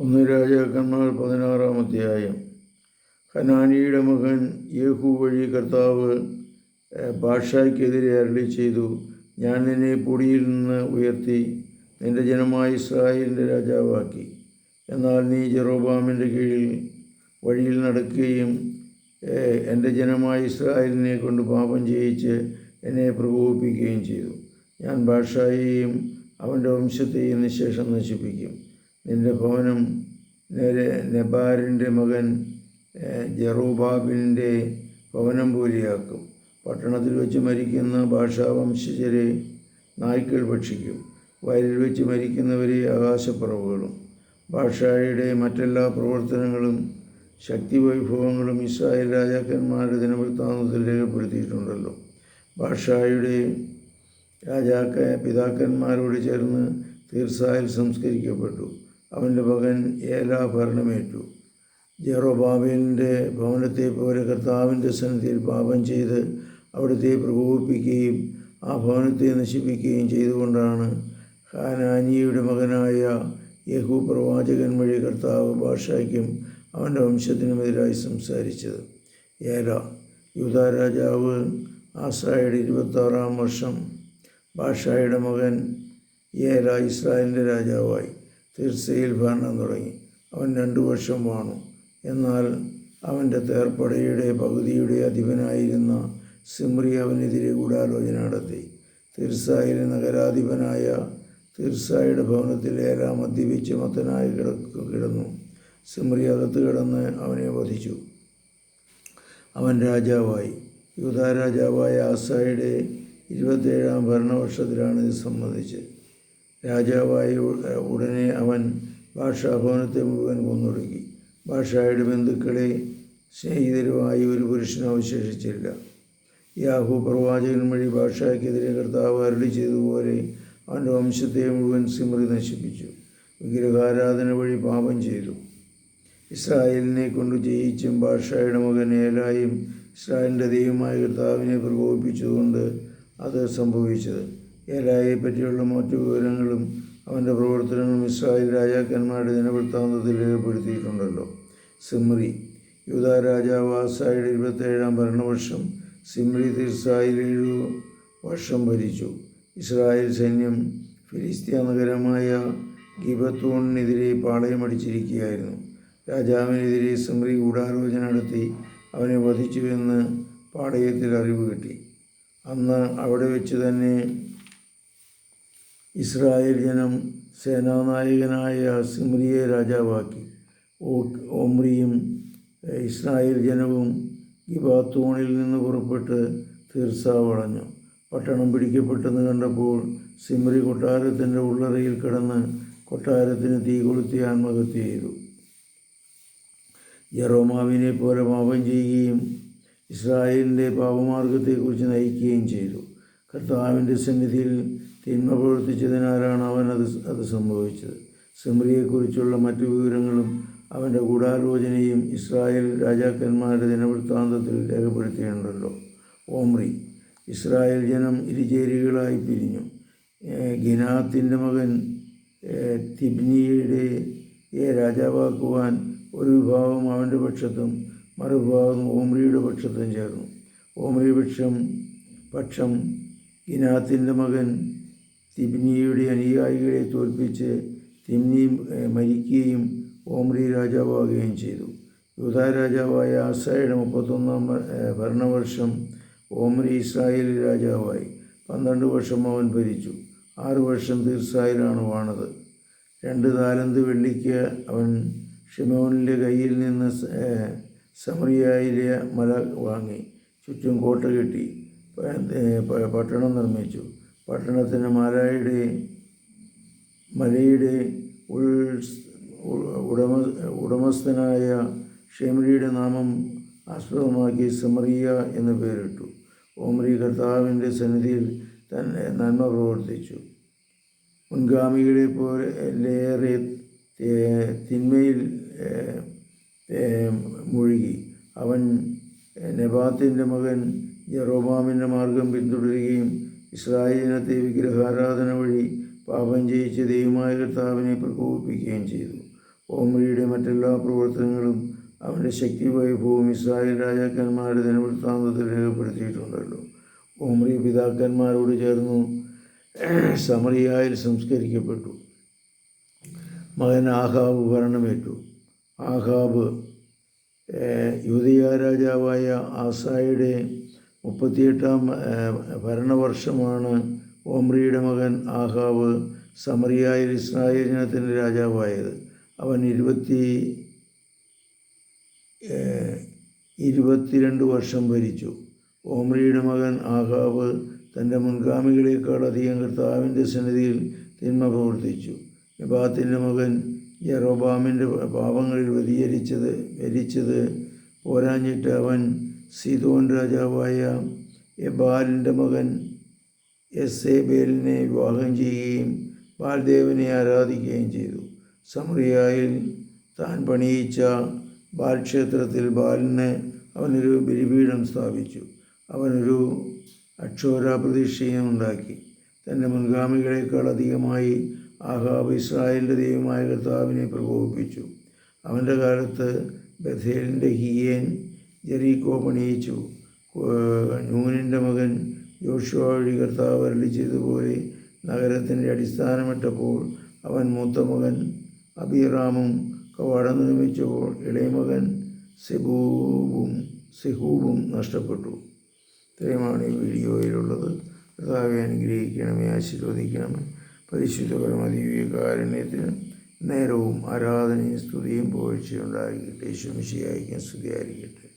ഒന്ന് രാജാക്കന്മാർ പതിനാറാം അധ്യായം. ഹനാനിയുടെ മകൻ യേഹു വഴി കർത്താവ് ഭാഷയ്ക്കെതിരെ അരളി ചെയ്തു. ഞാൻ നിന്നെ പൊടിയിൽ നിന്ന് ഉയർത്തി നിന്റെ ജനമായ ഇസ്രായേലിന്റെ രാജാവാക്കി. എന്നാൽ നീ ജെറോബാമിന്റെ കീഴിൽ വഴിയിൽ നടക്കുകയും എന്റെ ജനമായ ഇസ്രായേലിനെ കൊണ്ട് പാപം ചെയ്യിച്ച് എന്നെ പ്രകോപിപ്പിക്കുകയും ചെയ്തു. ഞാൻ ബാഷായെയും അവന്റെ വംശത്തെയും നിശേഷം നശിപ്പിക്കും. നിന്റെ ഭവനം നേരെ നെബാരിന്റെ മകൻ ജറൂബാബിന്റെ ഭവനം പോലെയാക്കും പട്ടണത്തിൽ വെച്ച് മരിക്കുന്ന ഭാഷാവംശജരെ നായ്ക്കൾ ഭക്ഷിക്കും. വയലിൽ വെച്ച് മരിക്കുന്നവരെ ആകാശപ്പറവുകളും. ഭാഷായുടെ മറ്റെല്ലാ പ്രവർത്തനങ്ങളും ശക്തി വൈഭവങ്ങളും ഇസ്രായേൽ രാജാക്കന്മാരുടെ ദിനവൃത്താന്തത്തിൽ രേഖപ്പെടുത്തിയിട്ടുണ്ടല്ലോ. ഭാഷായുടെ രാജാക്ക പിതാക്കന്മാരോട് ചേർന്ന് തീർച്ചയായും സംസ്കരിക്കപ്പെട്ടു. അവന്റെ മകൻ ഏലാ ഭരണമേറ്റു. ജെറോബാബേലിന്റെ ഭവനത്തെ പോലെ കർത്താവിന്റെ സന്നിധിയിൽ പാപം ചെയ്ത് അവിടുത്തെ പ്രകോപിപ്പിക്കുകയും ആ ഭവനത്തെ നശിപ്പിക്കുകയും ചെയ്തുകൊണ്ടാണ് ഹാനാനിയുടെ മകനായ യഹു പ്രവാചകൻ വഴി കർത്താവ് ഭാഷയ്ക്കും അവന്റെ വംശത്തിനുമെതിരായി സംസാരിച്ചത്. ഏല യൂത രാജാവ് ആസായുടെ ഇരുപത്താറാം വർഷം ഭാഷായുടെ മകൻ ഏല ഇസ്രായേലിന്റെ രാജാവായി. തീർച്ചയിൽ ഭരണം തുടങ്ങി. അവൻ രണ്ടു വർഷം വാണു. എന്നാൽ അവന്റെ തേർപ്പടയുടെ പകുതിയുടെ അധിപനായിരുന്ന സിമ്രി അവനെതിരെ ഗൂഢാലോചന നടത്തി. തിരുസായിലെ നഗരാധിപനായ തീർസായുടെ ഭവനത്തിൽ ഏലാം മദ്യപിച്ച് മത്തനായി കിടക്കു കിടന്നു. സിമ്രി അകത്ത് കിടന്ന് അവനെ വധിച്ചു. അവൻ രാജാവായി. യൂതാ രാജാവായ ആസായുടെ ഇരുപത്തേഴാം ഭരണവർഷത്തിലാണ് ഇത് സംബന്ധിച്ചത്. രാജാവായ ഉടനെ അവൻ ഭാഷാഭവനത്തെ മുഴുവൻ കൊന്നൊടുക്കി. ഭാഷായുടെ ബന്ധുക്കളെ സ്നേഹിതരുമായി ഒരു പുരുഷനും അവശേഷിച്ചില്ല. യാഹു പ്രവാചകൻ വഴി ഭാഷയ്ക്കെതിരെ കർത്താവ് അരളി ചെയ്തതുപോലെ അവന്റെ വംശത്തെ മുഴുവൻ സിമറി നശിപ്പിച്ചു. വിഗ്രഹാരാധന വഴി പാപം ചെയ്തു. ഇസ്രായേലിനെ കൊണ്ട് ജയിച്ചും ഭാഷയുടെ മകൻ ഏലായും ഇസ്രായേലിന്റെ ദൈവമായ കർത്താവിനെ പ്രകോപിപ്പിച്ചതുകൊണ്ട് അത് സംഭവിച്ചത്. ഏലായെ പറ്റിയുള്ള മറ്റു വിവരങ്ങളും അവന്റെ പ്രവർത്തനങ്ങളും ഇസ്രായേൽ രാജാക്കന്മാരുടെ ദിനവൃത്താന്തത്തിൽ രേഖപ്പെടുത്തിയിട്ടുണ്ടല്ലോ. സിമ്രി യൂത രാജാവ് ആസായുടെ ഇരുപത്തേഴാം ഭരണവർഷം സിമ്രി തീർസായിൽ ഏഴു വർഷം ഭരിച്ചു. ഇസ്രായേൽ സൈന്യം ഫിലിസ്തീയ നഗരമായ ഗിബത്തൂണിനെതിരെ പാളയമടിച്ചിരിക്കുകയായിരുന്നു രാജാവിനെതിരെ സിമ്രി ഗൂഢാലോചന നടത്തി അവനെ വധിച്ചുവെന്ന് പാളയത്തിൽ അറിവ് കിട്ടി. അന്ന് അവിടെ വെച്ച് തന്നെ ഇസ്രായേൽ ജനം സേനാനായകനായ സിമ്രിയെ രാജാവാക്കി. ഓ- ഓമ്രിയും ഇസ്രായേൽ ജനവും ഗിബാത്തോണിൽ നിന്ന് പുറപ്പെട്ട് തീർസ വളഞ്ഞു പട്ടണം പിടിക്കപ്പെട്ടെന്ന് കണ്ടപ്പോൾ സിമ്രി കൊട്ടാരത്തിന്റെ ഉള്ളറയിൽ കിടന്ന് കൊട്ടാരത്തിന് തീ കൊളുത്തി ആത്മഹത്യ ചെയ്തു. യറോമാവിനെ പോലെ പാപം ചെയ്യുകയും ഇസ്രായേലിന്റെ പാപമാർഗത്തെക്കുറിച്ച് നയിക്കുകയും ചെയ്തു. കർത്താവിന്റെ സന്നിധിയിൽ തിന്മ പ്രവർത്തിച്ചതിനാലാണ് അവൻ അത് അത് സംഭവിച്ചത്? സിമ്രിയെക്കുറിച്ചുള്ള മറ്റു വിവരങ്ങളും അവന്റെ ഗൂഢാലോചനയും ഇസ്രായേൽ രാജാക്കന്മാരുടെ ദിനവൃത്താന്തത്തിൽ രേഖപ്പെടുത്തിയിട്ടുണ്ടല്ലോ. ഓമ്രി ഇസ്രായേൽ ജനം ഇരുചേരികളായി പിരിഞ്ഞു. ഗിനാത്തിന്റെ മകൻ തിബ്നിയുടെ രാജാവാക്കുവാൻ ഒരു വിഭാഗം അവന്റെ പക്ഷത്തും മറുവിഭാഗം ഓമ്രിയുടെ പക്ഷത്തും ചേർന്നു. ഓമ്രി പക്ഷം പക്ഷം ഗിനാത്തിന്റെ മകൻ തിബ്നിയുടെ അനുയായികളെ തോൽപ്പിച്ച് തിമ്നി മരിക്കുകയും ഓമ്രി രാജാവാകുകയും ചെയ്തു. യൂത രാജാവായ ആസായുടെ മുപ്പത്തൊന്നാം ഭരണവർഷം ഓമ്രി ഇസ്രായേൽ രാജാവായി. പന്ത്രണ്ട് വർഷം അവൻ ഭരിച്ചു. ആറു വർഷം തീർസായിലാണ് വാണത്. രണ്ട് താലന്ത് വെള്ളിക്ക് അവൻ ഷിമോനിന്റെ കയ്യിൽ നിന്ന് സമറിയായിലെ മല വാങ്ങി. ചുറ്റും കോട്ട കെട്ടി പട്ടണം നിർമ്മിച്ചു. പട്ടണത്തിന് മലയുടെ മലയുടെ ഉൾ ഉടമ ഉടമസ്ഥനായ ഷെമരിയുടെ നാമം ആസ്പദമാക്കി സമറിയ എന്ന് പേരിട്ടു. ഓമറി കർത്താവിന്റെ സന്നിധിയിൽ തന്നെ നന്മ പ്രവർത്തിച്ചു. മുൻഗാമികളെ പോലെയേറെ തിന്മയിൽ മുഴുകി. അവൻ നെബാത്തിന്റെ മകൻ ജെറോബാമിന്റെ മാർഗം പിന്തുടരുകയും ഇസ്രായേലിനത്തെ വിഗ്രഹാരാധന വഴി പാപം ചെയ്യിച്ച് ദൈവമായ കർത്താവിനെ പ്രകോപിപ്പിക്കുകയും ചെയ്തു. ഓമ്രിയുടെ മറ്റെല്ലാ പ്രവർത്തനങ്ങളും അവന്റെ ശക്തി വൈഭവവും ഇസ്രായേൽ രാജാക്കന്മാരുടെ ദിനവൃത്താന്തത്തിൽ രേഖപ്പെടുത്തിയിട്ടുണ്ടല്ലോ. ഓമറി പിതാക്കന്മാരോട് ചേർന്നു സമറിയായിൽ സംസ്കരിക്കപ്പെട്ടു. മകൻ ആഹാബ് ഭരണമേറ്റു. ആഹാബ് യൂദയ രാജാവായ ആസായുടെ മുപ്പത്തിയെട്ടാം ഭരണവർഷമാണ് ഓമ്രിയുടെ മകൻ ആഹാവ് സമറിയായ ഇസ്രായേൽ ജനത്തിന്റെ രാജാവായത്. അവൻ ഇരുപത്തി ഇരുപത്തിരണ്ട് വർഷം ഭരിച്ചു. ഓമ്രിയുടെ മകൻ ആഹാവ് തന്റെ മുൻഗാമികളെക്കാൾ അധികം കർത്താവിന്റെ സന്നിധിയിൽ തിന്മ പ്രവർത്തിച്ചു. നെബാത്തിന്റെ മകൻ യറോബാമിന്റെ പാപങ്ങളിൽ വ്യതിചരിച്ചത് ഭരിച്ചത് പോരാഞ്ഞിട്ട് അവൻ സീതോൻ രാജാവായ എബാലിന്റെ മകൻ എസ് എ ബേലിനെ വിവാഹം ചെയ്യുകയും ബാൽദേവനെ ആരാധിക്കുകയും ചെയ്തു. സമറിയായിൽ താൻ പണിയിച്ച ബാൽ ക്ഷേത്രത്തിൽ ബാലിന് അവനൊരു ബലിപീഠം സ്ഥാപിച്ചു. അവനൊരു അക്ഷോര പ്രതീക്ഷയും ഉണ്ടാക്കി. തന്റെ മുൻഗാമികളെക്കാൾ അധികമായി ആഹാബ് ഇസ്രായേലിന്റെ ദൈവമായ കർത്താവിനെ പ്രകോപിപ്പിച്ചു. അവന്റെ കാലത്ത് ബഥേലിന്റെ ഹിയേൻ ജെറീക്കോ പണിയിച്ചു. നൂനിന്റെ മകൻ യോശുവ വഴി കർത്താവ് അരളി ചെയ്തതുപോലെ നഗരത്തിന്റെ അടിസ്ഥാനമിട്ടപ്പോൾ അവൻ മൂത്ത മകൻ അബിറാമും കവാടം നിർമ്മിച്ചപ്പോൾ ഇളയമകൻ സെബൂബും സെഹൂബും നഷ്ടപ്പെട്ടു. ഇത്രയുമാണ് ഈ വീഡിയോയിലുള്ളത്. കർത്താവെ അനുഗ്രഹിക്കണമേ ആശീർവദിക്കണമേ. പരിശുദ്ധ പരമദീവികാരുണ്യത്തിന് നേരവും ആരാധനയും സ്തുതിയും പോഴ്ചയുണ്ടായിരിക്കട്ടെ ശുമിശിയായിരിക്കും സ്തുതിയായിരിക്കട്ടെ.